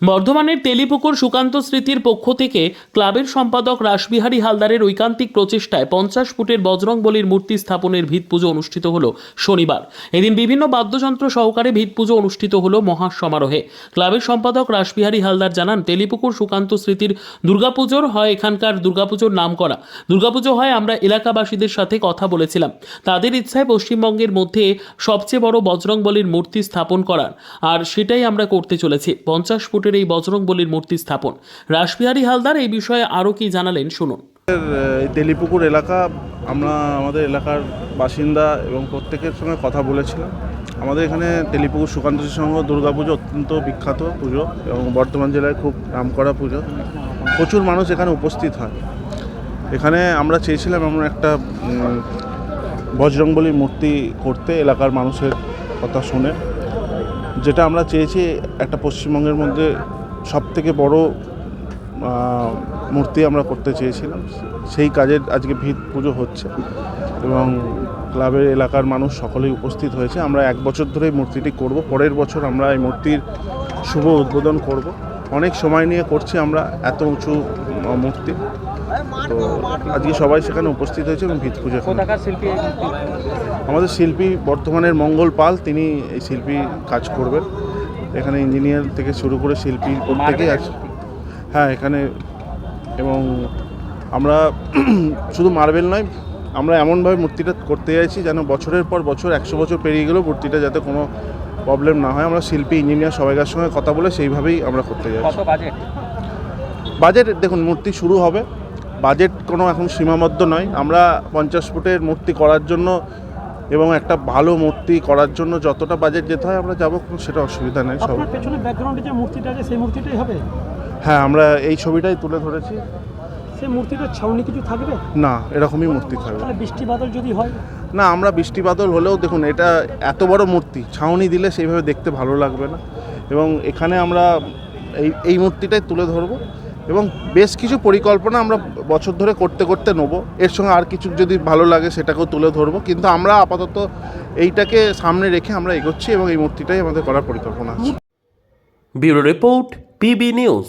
বর্ধমানের তেলিপুকুর সুকান্ত স্মৃতির পক্ষ থেকে ক্লাবের সম্পাদক রাসবিহারী হালদারের ঐকান্তিক প্রচেষ্টায় পঞ্চাশ ফুটের বজরং বলির মূর্তি স্থাপনের ভিত পুজো অনুষ্ঠিত হল শনিবার। এদিন বিভিন্ন বাদ্যযন্ত্র সহকারে ভিত পুজো অনুষ্ঠিত হল মহা সমারোহে ক্লাবের সম্পাদক রাসবিহারী হালদার জানান, তেলিপুকুর সুকান্ত স্মৃতির দুর্গাপুজোর হয় এখানকার দুর্গাপুজোর নাম করা দুর্গাপুজো হয় আমরা এলাকাবাসীদের সাথে কথা বলেছিলাম। তাদের ইচ্ছায় পশ্চিমবঙ্গের মধ্যে সবচেয়ে বড় বজরং বলির মূর্তি স্থাপন করার, আর সেটাই আমরা করতে চলেছি। পঞ্চাশ ফুটের এই বজরং বলির মূর্তি স্থাপন। রাসবিহারী হালদার এই বিষয়ে আরও কি জানালেন শুনুন। তেলিপুকুর এলাকা আমরা আমাদের এলাকার বাসিন্দা এবং প্রত্যেকের সঙ্গে কথা বলেছিলাম। আমাদের এখানে তেলিপুকুর সুকান্ত সংঘ দুর্গাপুজো অত্যন্ত বিখ্যাত পুজো এবং বর্ধমান জেলায় খুব নামকরা পুজো। প্রচুর মানুষ এখানে উপস্থিত হয়। এখানে আমরা চেয়েছিলাম এমন একটা উম, মূর্তি করতে এলাকার মানুষের কথা শুনে। যেটা আমরা চেয়েছি একটা পশ্চিমবঙ্গের মধ্যে সব থেকে বড় মূর্তি আমরা করতে চেয়েছিলাম। সেই কাজের আজকে ভিত পুজো হচ্ছে এবং ক্লাবের এলাকার মানুষ সকলেই উপস্থিত হয়েছে। আমরা এক বছর ধরে মূর্তিটি করব। পরের বছর আমরা এই মূর্তির শুভ উদ্বোধন করব। অনেক সময় নিয়ে করছি আমরা এত উঁচু মূর্তি। তো আজকে সবাই সেখানে উপস্থিত হয়েছে এবং ভিত পুজো শিল্পী? আমাদের শিল্পী বর্তমানের মঙ্গল পাল তিনি এই শিল্পী কাজ করবেন। এখানে ইঞ্জিনিয়ার থেকে শুরু করে শিল্পী প্রত্যেকেই আছে। হ্যাঁ এখানে এবং আমরা শুধু মার্বেল নয় আমরা এমনভাবে মূর্তিটা করতে চাইছি যেন বছরের পর বছর একশো বছর পেরিয়ে গেলেও মূর্তিটা যাতে কোনো প্রবলেম না হয়। আমরা শিল্পী ইঞ্জিনিয়ার সবাইকার সঙ্গে কথা বলে সেইভাবেই আমরা করতে চাইছি। বাজেট বাজেট দেখুন মূর্তি শুরু হবে। বাজেট কোনো এখন সীমাবদ্ধ নয়। আমরা পঞ্চাশ ফুটের মূর্তি করার জন্য এবং একটা ভালো মূর্তি করার জন্য যতটা বাজেট যেতে হয় আমরা যাব কোনো সেটা অসুবিধা নেই সব। পেছনে ব্যাকগ্রাউন্ডে যে মূর্তিটা আছে সেই মূর্তিটাই হবে? হ্যাঁ আমরা এই ছবিটাই তুলে ধরেছি। সেই মূর্তিটার ছাউনি কিছু থাকবে? না এরকমই মূর্তি থাকবে। তাহলে বৃষ্টি বাদল যদি হয়? না আমরা বৃষ্টি বাদল হলেও দেখুন এটা এত বড় মূর্তি ছাউনি দিলে সেইভাবে দেখতে ভালো লাগবে না। এবং এখানে আমরা এই এই মূর্তিটাই তুলে ধরবো। এবং বেশ কিছু পরিকল্পনা আমরা বছর ধরে করতে করতে নেব। এর সঙ্গে আর কিছু যদি ভালো লাগে সেটাকেও তুলে ধরবো। কিন্তু আমরা আপাতত এইটাকে সামনে রেখে আমরা এগোচ্ছি এবং এই মূর্তিটাই আমাদের করার পরিকল্পনা আছে। Bureau report, PB news.